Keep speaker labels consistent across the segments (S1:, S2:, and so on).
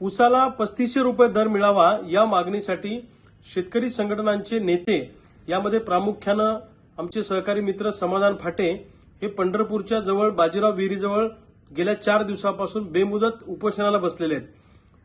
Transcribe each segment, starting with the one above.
S1: उसाला पस्तीसशे रुपये दर मिळावा या मागणीसाठी शेतकरी संघटनांचे नेते यामध्ये प्रामुख्यानं आमचे सहकारी मित्र समाधान फाटे हे पंढरपूरच्या जवळ बाजीराव विहिरीजवळ गेल्या चार दिवसापासून बेमुदत उपोषणाला बसलेले आहेत.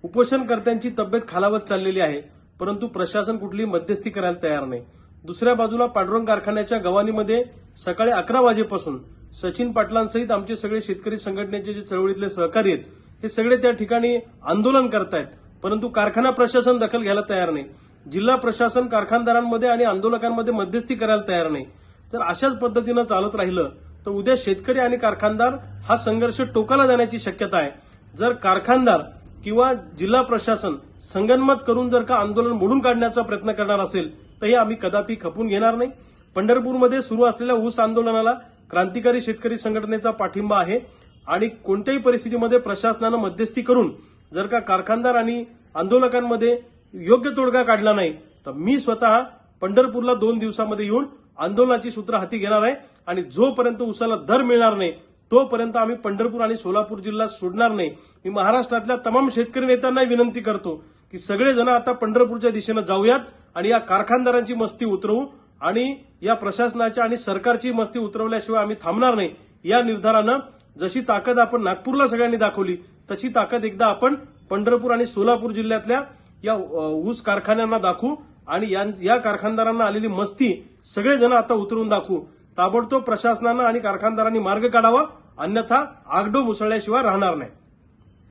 S1: उपोषणकर्त्यांची तब्येत खालावत चाललेली आहे परंतु प्रशासन कुठली मध्यस्थी करायला तयार नाही. दुसऱ्या बाजूला पांडुरंग कारखान्याच्या गव्हाणीमध्ये सकाळी अकरा वाजेपासून सचिन पाटलांसहित आमचे सगळे शेतकरी संघटनेचे जे चळवळीतले सहकारी आहेत हे सगळे त्या ठिकाणी आंदोलन करतायत. परंतु कारखाना प्रशासन दखल घ्यायला तयार नाही. जिल्हा प्रशासन कारखानदारांमध्ये आणि आंदोलकांमध्ये मध्यस्थी करायला तयार नाही. तर अशाच पद्धतीनं चालत राहिलं तर उद्या शेतकरी आणि कारखानदार हा संघर्ष टोकाला जाण्याची शक्यता आहे. जर कारखानदार किंवा जिल्हा प्रशासन संगनमत करून जर का आंदोलन मोडून काढण्याचा प्रयत्न करणार असेल तर हे आम्ही कदापि खपून घेणार नाही. पंढरपूरमध्ये सुरू असलेल्या ऊस आंदोलनाला क्रांतिकारी शेतकरी संघटनेचा पाठिंबा आहे. आणि कोणत्याही परिस्थितीमध्ये प्रशासनानं मध्यस्थी करून जर का कारखानदार आणि आंदोलकांमध्ये योग्य तोडगा काढला नाही तर मी स्वतः पंढरपूरला दोन दिवसामध्ये येऊन आंदोलनाची सूत्र हाती घेणार आहे आणि जोपर्यंत उसाला दर मिळणार नाही तोपर्यंत आम्ही पंढरपूर आणि सोलापूर जिल्हा सोडणार नाही. मी महाराष्ट्रातल्या तमाम शेतकरी नेत्यांना विनंती करतो की सगळेजण आता पंढरपूरच्या दिशेनं जाऊयात आणि या कारखानदारांची मस्ती उतरवू आणि या प्रशासनाच्या आणि सरकारची मस्ती उतरवल्याशिवाय आम्ही थांबणार नाही. या निर्धारानं जशी ताकद आपण नागपूरला सगळ्यांनी दाखवली तशी ताकद एकदा आपण पंढरपूर आणि सोलापूर जिल्ह्यातल्या या ऊस कारखान्यांना दाखवू आणि या- या कारखानदारांना आलेली मस्ती सगळेजण आता उतरून दाखवू. ताबडतोब प्रशासनानं आणि कारखानदारांनी मार्ग काढावा अन्यथा आगडो मुसळल्याशिवाय राहणार नाही.